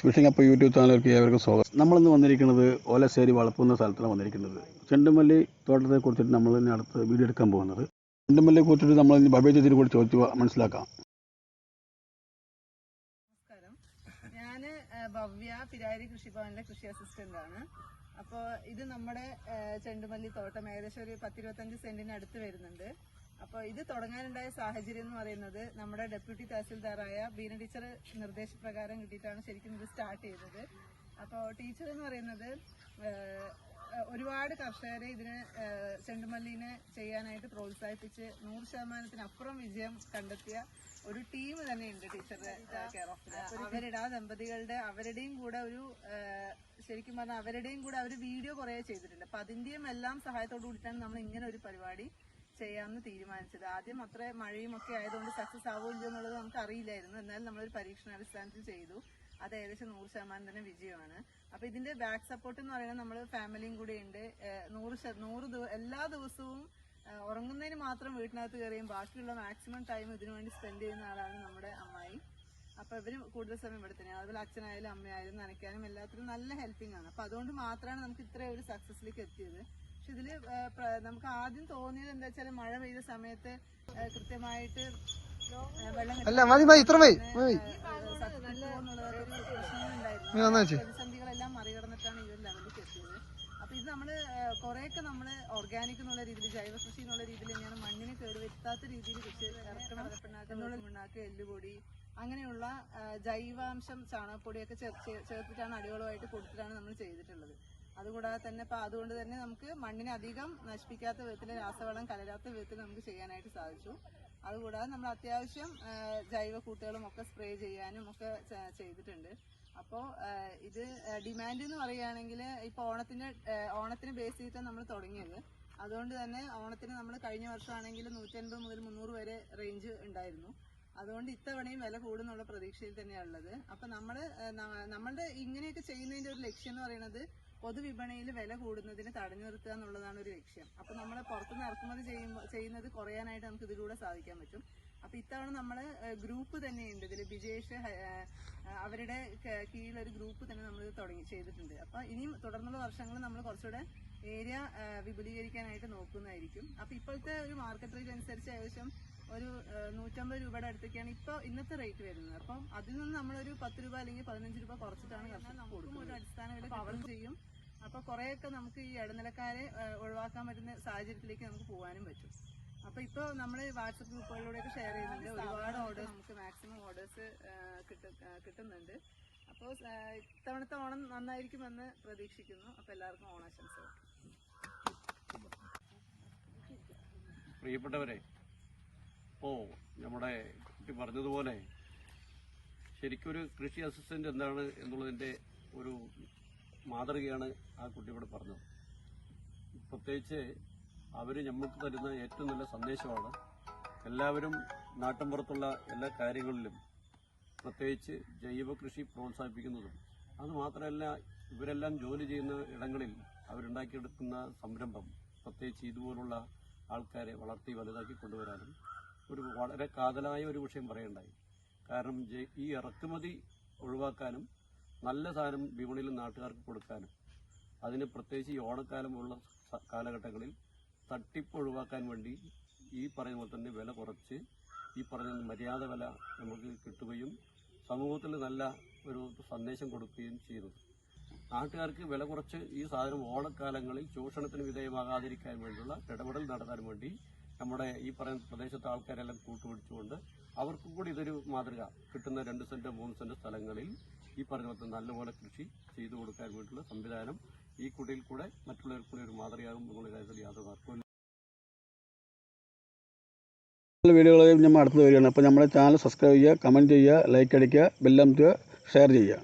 Phishing അപ്പോൾ YouTube ചാനലിലേക്ക് ഏവർക്കും സ്വാഗതം. നമ്മളിന്ന് വന്നിരിക്കുന്നത് ഓലശ്ശേരി വളപ്പുന്ന സ്ഥലത്താണ് വന്നിരിക്കുന്നത്. ചെണ്ടുമല്ലി തോട്ടത്തെ കുറിച്ചിട്ട് നമ്മൾ ഇനി അടുത്ത് വീഡിയോ എടുക്കാൻ പോകുന്നത്. ചെണ്ടുമല്ലിയെ കുറിച്ചിട്ട് നമ്മൾ ഇനി ബബേ ചേച്ചിയെ കൂടി ചോദിച്ചു മനസ്സിലാക്കാം. ഞാൻ ഭവ്യ പിരാരി കൃഷിഭവനിലെ കൃഷി അസിസ്റ്റന്റ് ആണ്. അപ്പോൾ ഇത് നമ്മുടെ ചെണ്ടുമല്ലി തോട്ടം ഏകദേശം ഒരു പത്തിരുപത്തഞ്ച് സെന്റിന് അടുത്ത് വരുന്നുണ്ട്. അപ്പോൾ ഇത് തുടങ്ങാനുണ്ടായ സാഹചര്യം എന്ന് പറയുന്നത് നമ്മുടെ ഡെപ്യൂട്ടി തഹസിൽദാറായ ബീന ടീച്ചർ നിർദ്ദേശപ്രകാരം കിട്ടിയിട്ടാണ് ശരിക്കും ഇത് സ്റ്റാർട്ട് ചെയ്തത്. അപ്പോൾ ടീച്ചർ എന്ന് പറയുന്നത് ഒരുപാട് കർഷകരെ ഇതിന് ചെണ്ടുമല്ലിനെ ചെയ്യാനായിട്ട് പ്രോത്സാഹിപ്പിച്ച് നൂറ് ശതമാനത്തിനപ്പുറം വിജയം കണ്ടെത്തിയ ഒരു ടീം തന്നെയുണ്ട് ടീച്ചറുടെ കെയർ അവരുടെ ആ ദമ്പതികളുടെ അവരുടെയും കൂടെ ഒരു ശരിക്കും പറഞ്ഞാൽ അവരുടെയും കൂടെ അവർ വീഡിയോ കുറേ ചെയ്തിട്ടുണ്ട്. അപ്പൊ അതിന്റെയും എല്ലാം സഹായത്തോടു കൂടിയിട്ടാണ് നമ്മൾ ഇങ്ങനെ ഒരു പരിപാടി ചെയ്യാമെന്ന് തീരുമാനിച്ചത്. ആദ്യം അത്ര മഴയും ഒക്കെ ആയതുകൊണ്ട് സക്സസ് ആവോ ഇല്ലയോ എന്നുള്ളത് നമുക്ക് അറിയില്ലായിരുന്നു. എന്നാലും നമ്മളൊരു പരീക്ഷണാടിസ്ഥാനത്തിൽ ചെയ്തു. അത് ഏകദേശം നൂറ് ശതമാനം തന്നെ വിജയമാണ്. അപ്പൊ ഇതിന്റെ ബാക്ക് സപ്പോർട്ട് എന്ന് പറയുന്നത് നമ്മൾ ഫാമിലിയും കൂടെ ഉണ്ട്. നൂറ് നൂറ് എല്ലാ ദിവസവും ഉറങ്ങുന്നതിന് മാത്രം വീട്ടിനകത്ത് കയറിയും. ബാക്കിയുള്ള മാക്സിമം ടൈം ഇതിനു വേണ്ടി സ്പെൻഡ് ചെയ്യുന്ന ആളാണ് നമ്മുടെ അമ്മായി. അപ്പൊ ഇവർ കൂടുതൽ സമയം ഇവിടെ തന്നെയാണ്. അതുപോലെ അച്ഛനായാലും അമ്മയായാലും നനയ്ക്കാനും എല്ലാത്തിനും നല്ല ഹെൽപ്പിംഗ് ആണ്. അപ്പൊ അതുകൊണ്ട് മാത്രമാണ് നമുക്ക് ഇത്രയും ഒരു സക്സസിലേക്ക് എത്തിയത്. പക്ഷെ ഇതിൽ നമുക്ക് ആദ്യം തോന്നിയത് എന്താ വെച്ചാൽ മഴ പെയ്ത സമയത്ത് കൃത്യമായിട്ട് അല്ല മതി മതി ഇത്ര മതി. പ്രതിസന്ധികളെല്ലാം മറികടന്നിട്ടാണ് ഈ ഒരു ലെവലിലേക്ക് എത്തിയത്. അപ്പൊ ഇത് നമ്മൾ കൊറേയൊക്കെ നമ്മൾ ഓർഗാനിക് എന്നുള്ള രീതിയിൽ ജൈവ കൃഷി എന്നുള്ള രീതിയിൽ തന്നെയാണ് മണ്ണിന് കേടുവരുത്താത്ത രീതിയിൽ കൃഷി ഇറക്കണം എന്നുള്ള പിണ്ണാക്ക് എല്ലുപൊടി അങ്ങനെയുള്ള ജൈവാംശം ചാണകപ്പൊടിയൊക്കെ ചേർത്തിട്ടാണ് അടിവളമായിട്ട് കൊടുത്തിട്ടാണ് നമ്മൾ ചെയ്തിട്ടുള്ളത്. അതുകൂടാതെ തന്നെ ഇപ്പൊ അതുകൊണ്ട് തന്നെ നമുക്ക് മണ്ണിനെ അധികം നശിപ്പിക്കാത്ത വിധത്തിൽ രാസവളം കലരാത്ത വിധത്തിൽ നമുക്ക് ചെയ്യാനായിട്ട് സാധിച്ചു. അതുകൂടാതെ നമ്മൾ അത്യാവശ്യം ജൈവ കൂട്ടുകളും ഒക്കെ സ്പ്രേ ചെയ്യാനും ഒക്കെ ചെയ്തിട്ടുണ്ട്. അപ്പോൾ ഇത് ഡിമാൻഡ് എന്ന് പറയുകയാണെങ്കിൽ ഇപ്പോൾ ഓണത്തിന് ഓണത്തിന് ബേസ് ചെയ്തിട്ടാണ് നമ്മൾ തുടങ്ങിയത്. അതുകൊണ്ട് തന്നെ ഓണത്തിന് നമ്മൾ കഴിഞ്ഞ വർഷമാണെങ്കിൽ നൂറ്റൻപത് മുതൽ മുന്നൂറ് വരെ റേഞ്ച് ഉണ്ടായിരുന്നു. അതുകൊണ്ട് ഇത്തവണയും വില കൂടുന്നുള്ള പ്രതീക്ഷയിൽ തന്നെയാണ് ഉള്ളത്. അപ്പൊ നമ്മൾ നമ്മളുടെ ഇങ്ങനെയൊക്കെ ചെയ്യുന്നതിന്റെ ഒരു ലക്ഷ്യം എന്ന് പറയുന്നത് പൊതുവിപണിയിൽ വില കൂടുന്നതിന് തടഞ്ഞു നിർത്തുക എന്നുള്ളതാണ് ഒരു ലക്ഷ്യം. അപ്പൊ നമ്മൾ പുറത്തുനിന്ന് ഇറക്കുമതി ചെയ്യുമ്പോൾ ചെയ്യുന്നത് കുറയാനായിട്ട് നമുക്ക് ഇതിലൂടെ സാധിക്കാൻ പറ്റും. അപ്പൊ ഇത്തവണ നമ്മൾ ഗ്രൂപ്പ് തന്നെയുണ്ട്. ഇതിൽ ബിജേഷ് അവരുടെ കീഴിലൊരു ഗ്രൂപ്പ് തന്നെ നമ്മൾ തുടങ്ങി ചെയ്തിട്ടുണ്ട്. അപ്പൊ ഇനിയും തുടർന്നുള്ള വർഷങ്ങളിൽ നമ്മൾ കുറച്ചുകൂടെ ഏരിയ വിപുലീകരിക്കാനായിട്ട് നോക്കുന്നതായിരിക്കും. അപ്പൊ ഇപ്പോഴത്തെ ഒരു മാർക്കറ്റ് റേറ്റ് അനുസരിച്ച് ഏകദേശം ഒരു നൂറ്റമ്പത് രൂപയുടെ അടുത്തൊക്കെയാണ് ഇപ്പൊ ഇന്നത്തെ റേറ്റ് വരുന്നത്. അപ്പം അതിൽ നിന്ന് നമ്മളൊരു പത്ത് രൂപ അല്ലെങ്കിൽ പതിനഞ്ച് രൂപ കുറച്ചിട്ടാണ് കൊടുക്കുന്നത്. ഒരു അടിസ്ഥാന വില കവറും ചെയ്യും. അപ്പൊ കുറെയൊക്കെ നമുക്ക് ഈ ഇടനിലക്കാരെ ഒഴിവാക്കാൻ പറ്റുന്ന സാഹചര്യത്തിലേക്ക് നമുക്ക് പോകാനും പറ്റും. അപ്പൊ ഇപ്പൊ നമ്മൾ വാട്സപ്പ് ഗ്രൂപ്പുകളിലൂടെയൊക്കെ ഷെയർ ചെയ്യുന്നുണ്ട്. ഒരുപാട് ഓർഡേഴ്സ് നമുക്ക് മാക്സിമം ഓർഡേഴ്സ് കിട്ടുന്നുണ്ട്. അപ്പോൾ ഇത്തവണത്തെ ഓണം നന്നായിരിക്കുമെന്ന് പ്രതീക്ഷിക്കുന്നു. അപ്പൊ എല്ലാവർക്കും ഓണാശംസകൾ. പ്രിയപ്പെട്ടവരെ ഓ നമ്മുടെ കുട്ടി പറഞ്ഞതുപോലെ ശരിക്കൊരു കൃഷി അസിസ്റ്റന്റ് എന്താണ് എന്നുള്ളതിന്റെ ഒരു മാതൃകയാണ് ആ കുട്ടി ഇവിടെ പറഞ്ഞത്. പ്രത്യേകിച്ച് അവർ നമുക്ക് തരുന്ന ഏറ്റവും നല്ല സന്ദേശമാണ്. എല്ലാവരും നാട്ടിൻപുറത്തുള്ള എല്ലാ കാര്യങ്ങളിലും പ്രത്യേകിച്ച് ജൈവ കൃഷി പ്രോത്സാഹിപ്പിക്കുന്നതും അത് മാത്രമല്ല ഇവരെല്ലാം ജോലി ചെയ്യുന്ന ഇടങ്ങളിൽ അവരുണ്ടാക്കിയെടുക്കുന്ന സംരംഭം പ്രത്യേകിച്ച് ഇതുപോലുള്ള ആൾക്കാരെ വളർത്തി വലുതാക്കി കൊണ്ടുവരാനും ഒരു വളരെ കാതലായ ഒരു വിഷയം പറയേണ്ടായി. കാരണം ഈ ഇറക്കുമതി ഒഴിവാക്കാനും നല്ല സാധനം വിപണിയിൽ നാട്ടുകാർക്ക് കൊടുക്കാനും അതിന് പ്രത്യേകിച്ച് ഈ ഓണക്കാലമുള്ള കാലഘട്ടങ്ങളിൽ തട്ടിപ്പ് ഒഴിവാക്കാൻ വേണ്ടി ഈ പറയുന്ന പോലെ തന്നെ വില കുറച്ച് ഈ പറഞ്ഞ മര്യാദ വില നമുക്ക് കിട്ടുകയും സമൂഹത്തിൽ നല്ല ഒരു സന്ദേശം കൊടുക്കുകയും ചെയ്തു. നാട്ടുകാർക്ക് വില കുറച്ച് ഈ സാധനം ഓണക്കാലങ്ങളിൽ ചൂഷണത്തിന് വിധേയമാകാതിരിക്കാൻ വേണ്ടിയുള്ള ഇടപെടൽ നടത്താൻ വേണ്ടി നമ്മുടെ ഈ പറയുന്ന പ്രദേശത്തെ ആൾക്കാരെല്ലാം കൂട്ടുപിടിച്ചുകൊണ്ട് അവർക്കും കൂടി ഇതൊരു മാതൃക. കിട്ടുന്ന രണ്ട് സെന്റ് മൂന്ന് സെന്റ് സ്ഥലങ്ങളിൽ ഈ പറഞ്ഞ പോലെ നല്ലപോലെ കൃഷി ചെയ്തു കൊടുക്കാൻ വേണ്ടിയുള്ള സംവിധാനം ഈ കുടിയിൽ കൂടെ മറ്റുള്ളവർക്ക് കൂടി ഒരു മാതൃകയാകും എന്നുള്ള കാര്യത്തിൽ യാതൊരു തർക്കവും വീഡിയോകൾ നമ്മൾ അടുത്തത് വരികയാണ്. അപ്പോൾ നമ്മുടെ ചാനൽ സബ്സ്ക്രൈബ് ചെയ്യുക കമന്റ് ചെയ്യുക ലൈക്ക് അടിക്കുക ബെല്ലം ഷെയർ ചെയ്യുക.